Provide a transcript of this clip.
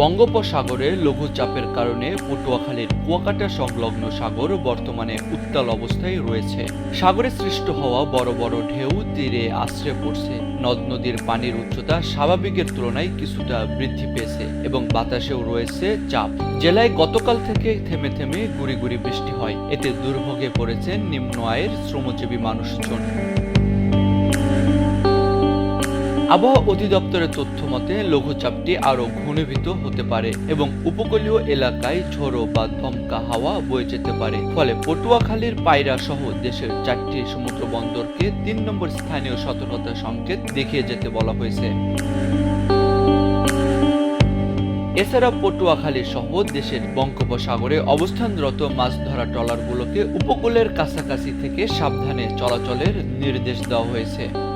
বঙ্গোপসাগরে লঘুচাপের কারণে পটুয়াখালীর কুয়াকাটা সংলগ্ন সাগর বর্তমানে উত্তাল অবস্থায় রয়েছে। সাগরে সৃষ্ট হওয়া বড় বড় ঢেউ তীরে আশ্রে পড়ছে। নদ নদীর পানির উচ্চতা স্বাভাবিকের তুলনায় কিছুটা বৃদ্ধি পেয়েছে এবং বাতাসেও রয়েছে চাপ। জেলায় গতকাল থেকে থেমে থেমে গুড়ি গুড়ি বৃষ্টি হয়। এতে দুর্ভোগে পড়েছেন নিম্ন আয়ের শ্রমজীবী মানুষজন। আবহাওয়া অধিদপ্তরের তথ্য মতে, লঘুচাপটি আরও ঘনীভূত হতে পারে এবং উপকূলীয় এলাকায় ঝোড়ো বা ধমকা হাওয়া বয়ে যেতে পারে। ফলে পটুয়াখালীর পায়রা সহ দেশের চারটি সমুদ্র বন্দরকে তিন নম্বর স্থানীয় সতর্কতা সংকেত দেখিয়ে যেতে বলা হয়েছে। এছাড়া পটুয়াখালী সহ দেশের বঙ্গোপসাগরে অবস্থানরত মাছ ধরা ট্রলারগুলোকে উপকূলের কাছাকাছি থেকে সাবধানে চলাচলের নির্দেশ দেওয়া হয়েছে।